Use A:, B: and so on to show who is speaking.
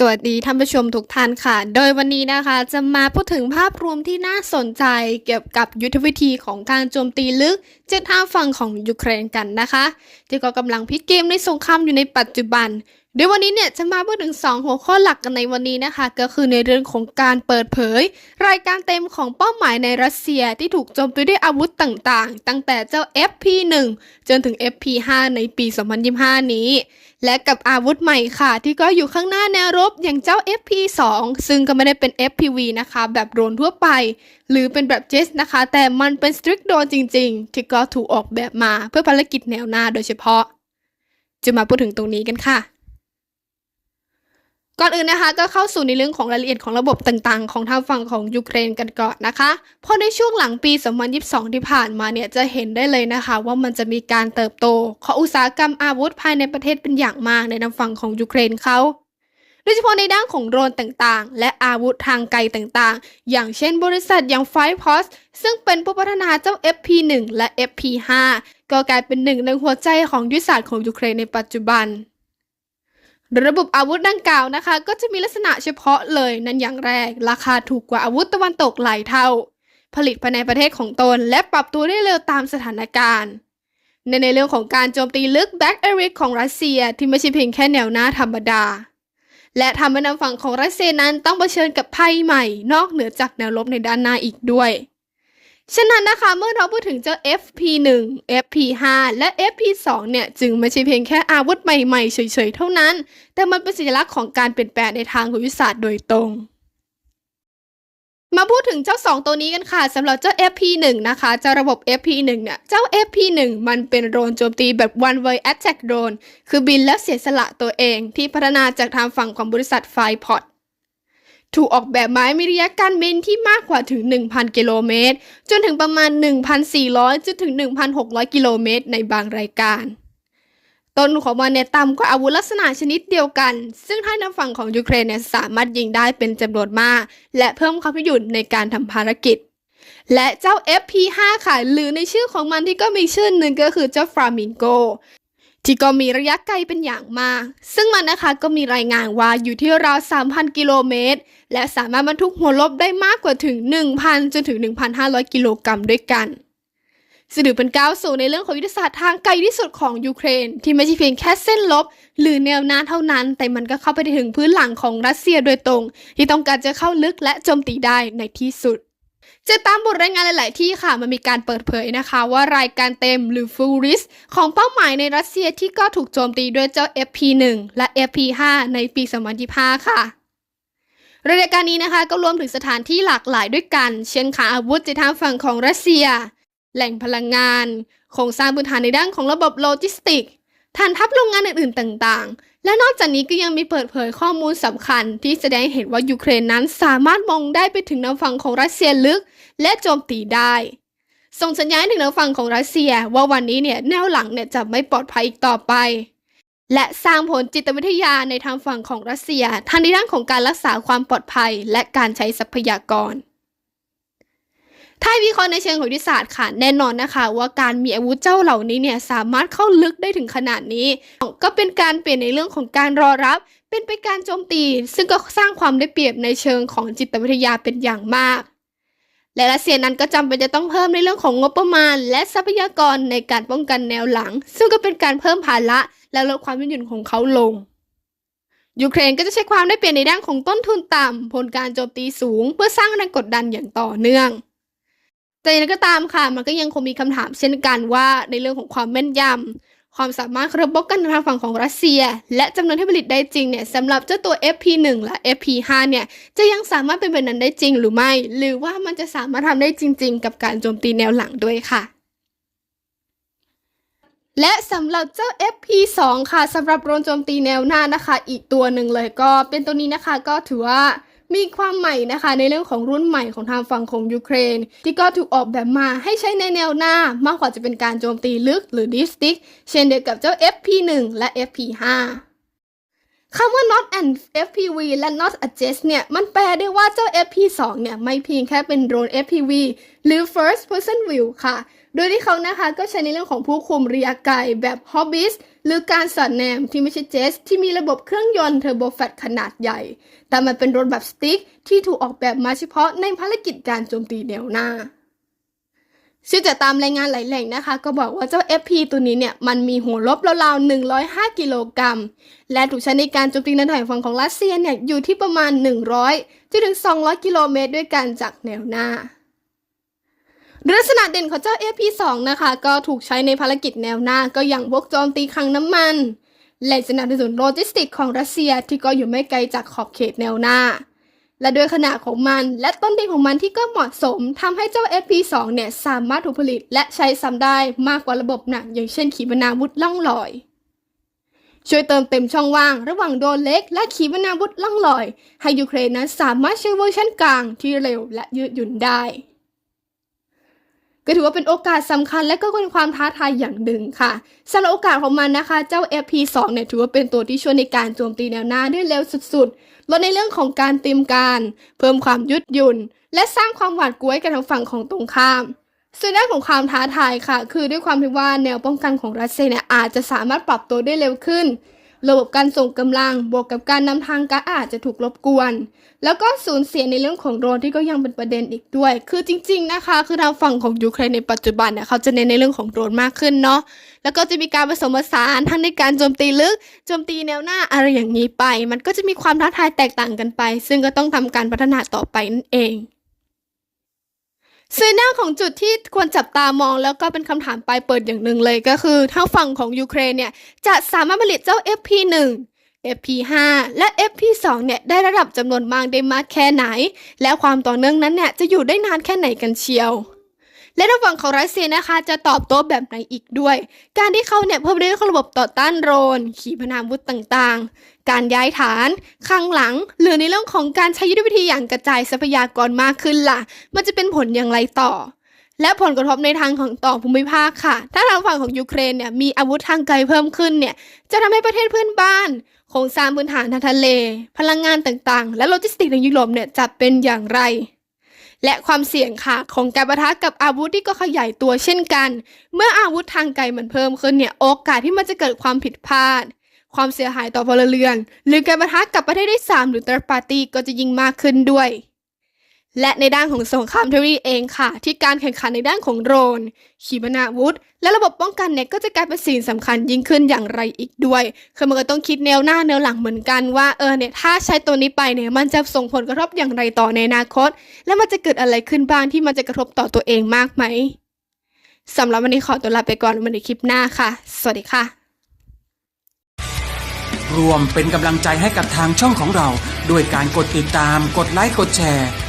A: สวัสดีท่านผู้ชมทุกท่านค่ะ โดยวันนี้นะคะจะมาพูดถึงภาพรวมที่น่าสนใจเกี่ยวกับยุทธวิธีของการโจมตีลึกเจากทาฝั่งของยูเครนกันนะคะ ที่ก็กำลังพิกเกมในสงครามอยู่ในปัจจุบันโดยวันนี้เนี่ยจะมาพูดถึง 2 หัวข้อหลักกันในวันนี้นะคะ ก็คือในเรื่องของการเปิดเผย รายการเต็มของเป้าหมายในรัสเซียที่ถูกโจมตีด้วยอาวุธต่างๆ ตั้งแต่เจ้า FP1 จนถึง FP5 ในปี 2025 นี้ และกับอาวุธใหม่ค่ะ ที่ก็อยู่ข้างหน้าแนวรบอย่างเจ้า FP2 ซึ่งก็ไม่ได้เป็น FPV นะคะ แบบโดรนทั่วไป หรือเป็นแบบเจสนะคะ แต่มันเป็น strict d r o n จริง ๆ ที่ก็ถูกออกแบบมาเพื่อภารกิจแนวหน้าโดยเฉพาะ จะมาพูดถึงตรงนี้กันค่ะ ก่อนอื่นนะคะก็เข้าสู่ในเรื่องของรายละเอียดของระบบต่างๆ ของทางฝั่งของยูเครนกันก่อนนะคะ เพราะในช่วงหลังปี 2022 ที่ผ่านมาเนี่ยจะเห็นได้เลยนะคะ ว่ามันจะมีการเติบโตของอุตสาหกรรมอาวุธภายในประเทศเป็นอย่างมากในทางฝั่งของยูเครนเขาโดยเฉพาะในด้านของโดรนต่างๆ และอาวุธทางไกลต่างๆ อย่างเช่นบริษัทอย่างไฟพอสซึ่งเป็นผู้พัฒนาเจ้า FP1 และ FP5 ก็กลายเป็นหนึ่งในหัวใจของยุทธศาสตร์ของยูเครนในปัจจุบัน ระบบอาวุธดังกล่าวนะคะ ก็จะมีลักษณะเฉพาะเลยนั่นอย่างแรก ราคาถูกกว่าอาวุธตะวันตกหลายเท่า ผลิตภายในประเทศของตน และปรับตัวได้เร็วตามสถานการณ์ ในในเรื่องของการโจมตีลึกแบ็กเอริกของรัสเซียที่ไม่ใช่เพียงแค่แนวหน้าธรรมดา และทำให้ทางฝั่งของรัสเซียนั้นต้องเผชิญกับภัยใหม่ นอกเหนือจากแนวรบในด้านหน้าอีกด้วย ฉะนั้นนะคะเมื่อเราพูดถึงเจ้า FP1 FP5 และ FP2 เนี่ยจึงไม่ใช่เพียงแค่อาวุธใหม่ๆเฉยๆเท่านั้น แต่มันเป็นสัญลักษณ์ของการเปลี่ยนแปลงในทางภูมิศาสตร์โดยตรงมาพูดถึงเจ้า 2 ตัวนี้กันค่ะสำหรับเจ้า FP1 นะคะเจ้าระบบ FP1 เนี่ยเจ้า FP1 มันเป็นโดรนโจมตีแบบ one way attack drone คือบินแล้วเสียสละตัวเองที่พัฒนาจากทางฝั่งของบริษัทไฟพอด ถูกออกแบบมาให้มีระยะการบินที่มากกว่าถึง 1,000 กิโลเมตร จนถึงประมาณ 1,400จนถึง 1,600 กิโลเมตร ในบางรายการ ต้นของมันเนี่ยต่ำกว่าอาวุธลักษณะชนิดเดียวกัน ซึ่งทางด้านฝั่งของยูเครนเนี่ยสามารถยิงได้เป็นจำนวนมาก และเพิ่มความยืดหยุ่นในการทำภารกิจ และเจ้า FP5 ค่ะหรือในชื่อของมันที่ก็มีชื่อหนึ่งก็คือเจ้าฟรามิงโก ที่ก็มีระยะไกลเป็นอย่างมาก ซึ่งมันนะคะก็มีรายงานว่าอยู่ที่ราว 3,000 กิโลเมตร และสามารถบรรทุกหัวลบได้มากกว่าถึง 1,000 จนถึง 1,500 กิโลกรัมด้วยกันซึ่งถือเป็นก้าวสู่ในเรื่องของยุทธศาสตร์ทางไกลที่สุดของยูเครน ที่ไม่ใช่เพียงแค่เส้นลบ หรือแนวหน้าเท่านั้น แต่มันก็เข้าไปถึงพื้นหลังของรัสเซียโดยตรง ที่ต้องการจะเข้าลึกและโจมตีได้ในที่สุด จะตามบทรายงานหลาย ๆ ที่ค่ะ มันมีการเปิดเผยนะคะ ว่ารายการเต็มหรือ full list ของเป้าหมายในรัสเซียที่ก็ถูกโจมตีด้วยเจ้า FP1 และ FP5 ในปี 2025 ค่ะรายการนี้นะคะก็รวมถึงสถานที่หลากหลายด้วยกัน เช่นขาอาวุธจากทางฝั่งของรัสเซีย แหล่งพลังงาน โครงสร้างพื้นฐานในด้านของระบบโลจิสติก ฐานทัพโรงงานอื่นๆต่างๆ และนอกจากนี้ก็ยังมีเปิดเผยข้อมูลสำคัญ ที่แสดงให้เห็นว่ายูเครนนั้นสามารถมองได้ไปถึงแนวฝั่งของรัสเซียลึก และโจมตีได้ ส่งสัญญาณถึงแนวฝั่งของรัสเซียว่าวันนี้เนี่ยแนวหลังเนี่ยจะไม่ปลอดภัยอีกต่อไป และสร้างผลจิตวิทยาในทางฝั่งของรัสเซียทางในด้านของการรักษาความปลอดภัย และการใช้ทรัพยากร ถ้าวิเคราะห์ในเชิงของวิทยาศาสตร์ค่ะ แน่นอนนะคะ ว่าการมีอาวุธเจ้าเหล่านี้เนี่ยสามารถเข้าลึกได้ถึงขนาดนี้ ก็เป็นการเปลี่ยนในเรื่องของการรอรับ เป็นไปการโจมตี ซึ่งก็สร้างความได้เปรียบในเชิงของจิตวิทยาเป็นอย่างมาก และรัสเซียนั้นก็จำเป็นจะต้องเพิ่มในเรื่องของงบประมาณ และทรัพยากรในการป้องกันแนวหลัง ซึ่งก็เป็นการเพิ่มภาระและลดความยืดหยุ่นของเขาลงยูเครนก็จะใช้ความได้เปรียบในด้านของต้นทุนต่ำผลการโจมตีสูง เพื่อสร้างแรงกดดันอย่างต่อเนื่อง แต่อย่างไรก็ตามค่ะ มันก็ยังคงมีคำถามเช่นกันว่าในเรื่องของความแม่นยำความสามารถระบบกันทางฝั่งของรัสเซีย และจำนวนที่ผลิตได้จริงเนี่ยสำหรับเจ้าตัว FP1 และ FP5 เนี่ยจะยังสามารถเป็นแบบนั้นได้จริงหรือไม่ หรือว่ามันจะสามารถทำได้จริง ๆ กับการโจมตีแนวหลังด้วยค่ะและสำหรับเจ้า FP2 ค่ะสำหรับโดรนโจมตีแนวหน้านะคะ อีกตัวหนึ่งเลยก็เป็นตัวนี้นะคะก็ถือว่า มีความใหม่นะคะ ในเรื่องของรุ่นใหม่ของทางฝั่งของยูเครน ที่ก็ถูกออกแบบมาให้ใช้ในแนวหน้ามากกว่าจะเป็นการโจมตีลึกหรือดิสติกเช่นเดียวกับเจ้า FP1 และ FP5 คำว่า not and FPV และ not adjust เนี่ย มันแปลได้ว่าเจ้า FP2 เนี่ย ไม่เพียงแค่เป็นโดรน FPV หรือ first person view ค่ะ โดยที่เขานะคะ ก็ใช้ในเรื่องของผู้คุมเรียไกแบบฮอบบิส หรือการสอดแนมที่ไม่ใช่เจส ที่มีระบบเครื่องยนต์เทอร์โบแฟตขนาดใหญ่ แต่มันเป็นรถแบบสติ๊กที่ถูกออกแบบมาเฉพาะในภารกิจการโจมตีแนวหน้าซึ่งจากตามรายงานหลายแหล่งนะคะ ก็บอกว่าเจ้า FP ตัวนี้เนี่ย มันมีหัวลบราวๆ 105 กิโลกรัม และถูกใช้ในการโจมตีในทางฝั่งของรัสเซียเนี่ย อยู่ที่ประมาณ 100จนถึง 200 กิโลเมตรด้วยกันจากแนวหน้า ลักษณะเด่นของเจ้า FP2 นะคะ ก็ถูกใช้ในภารกิจแนวหน้า ก็อย่างพวกโจมตีคลังน้ำมัน และสนับสนุนโลจิสติกของรัสเซียที่ก็อยู่ไม่ไกลจากขอบเขตแนวหน้า และด้วยขนาดของมัน และต้นทุนของมันที่ก็เหมาะสมทำให้เจ้า FP2 เนี่ยสามารถถูกผลิตและใช้ซ้ำได้มากกว่าระบบหนักอย่างเช่นขีปนาวุธล่องลอย ช่วยเติมเต็มช่องว่าง ระหว่างโดรนเล็ก และขีปนาวุธล่องลอย ให้ยูเครนนั้นสามารถใช้เวอร์ชันกลางที่เร็วและยืดหยุ่นได้ ก็ถือว่าเป็นโอกาสสำคัญและก็เป็นความท้าทายอย่างหนึ่งค่ะสำหรับโอกาสของมันนะคะ เจ้า FP2 เนี่ยถือว่าเป็นตัวที่ช่วยในการโจมตีแนวหน้าได้เร็วสุดๆ ลดในเรื่องของการเตรียมการ เพิ่มความยืดหยุ่น และสร้างความหวาดกลัวให้กับทางฝั่งของตรงข้ามส่วนด้านของความท้าทายค่ะ คือด้วยความที่ว่าแนวป้องกันของรัสเซียเนี่ยอาจจะสามารถปรับตัวได้เร็วขึ้น ระบบการส่งกำลังบวกกับการนำทางการอาจจะถูกรบกวน แล้วก็สูญเสียในเรื่องของโดรนที่ก็ยังเป็นประเด็นอีกด้วย คือจริง ๆนะคะ คือทางฝั่งของยูเครนในปัจจุบันเนี่ยเขาจะเน้นในเรื่องของโดรนมากขึ้นเนาะแล้วก็จะมีการผสมผสานทั้งในการโจมตีลึกโจมตีแนวหน้าอะไรอย่างนี้ไป มันก็จะมีความท้าทายแตกต่างกันไป ซึ่งก็ต้องทำการพัฒนาต่อไปนั่นเอง ซึ่งหน้าของจุดที่ควรจับตามองแล้วก็เป็นคำถามปลายเปิดอย่างหนึ่งเลยก็คือถ้าฝั่งของยูเครนเนี่ย จะสามารถผลิตเจ้า FP1 FP5 และ FP2 เนี่ยได้ระดับจำนวนมากได้มากแค่ไหน และความต่อเนื่องนั้นเนี่ยจะอยู่ได้นานแค่ไหนกันเชียว และทางฝั่งของรัสเซียนะคะ จะตอบโต้แบบไหนอีกด้วย การที่เขาเนี่ยเพิ่มเรื่องของระบบต่อต้านโดรน ขีปนาวุธต่างๆ การย้ายฐานข้างหลัง หรือในเรื่องของการใช้ยุทธวิธีอย่างกระจายทรัพยากรมากขึ้นล่ะ มันจะเป็นผลอย่างไรต่อและผลกระทบในทางของต่อภูมิภาคค่ะ ถ้าทางฝั่งของยูเครนเนี่ยมีอาวุธทางไกลเพิ่มขึ้นเนี่ย จะทำให้ประเทศเพื่อนบ้านโครงสร้างพื้นฐานทางทะเล พลังงานต่างๆ และโลจิสติกส์ในยุโรปเนี่ยจะเป็นอย่างไร และความเสี่ยงค่ะของการประทะกับอาวุธที่ก็ขยายตัวเช่นกัน เมื่ออาวุธทางไกลมันเพิ่มขึ้นเนี่ยโอกาสที่มันจะเกิดความผิดพลาด ความเสียหายต่อพลเรือน หรือการประทะกับประเทศที่สามหรือ third party ก็จะยิ่งมากขึ้นด้วย และในด้านของสงครามเทคโนโลยีเองค่ะ ที่การแข่งขันในด้านของโดรน ขีปนาวุธ และระบบป้องกันเนี่ยก็จะกลายเป็นสิ่งสำคัญยิ่งขึ้นอย่างไรอีกด้วย คือมันก็ต้องคิดแนวหน้าแนวหลังเหมือนกันว่าเออเนี่ยถ้าใช้ตัวนี้ไปเนี่ยมันจะส่งผลกระทบอย่างไรต่อในอนาคต และมันจะเกิดอะไรขึ้นบ้างที่มันจะกระทบต่อตัวเองมากไหมสำหรับวันนี้ขอตัวลาไปก่อนวันในคลิปหน้าค่ะ สวัสดีค่ะ
B: รวมเป็นกำลังใจให้กับทางช่องของเรา ด้วยการกดติดตาม กดไลค์ กดแชร์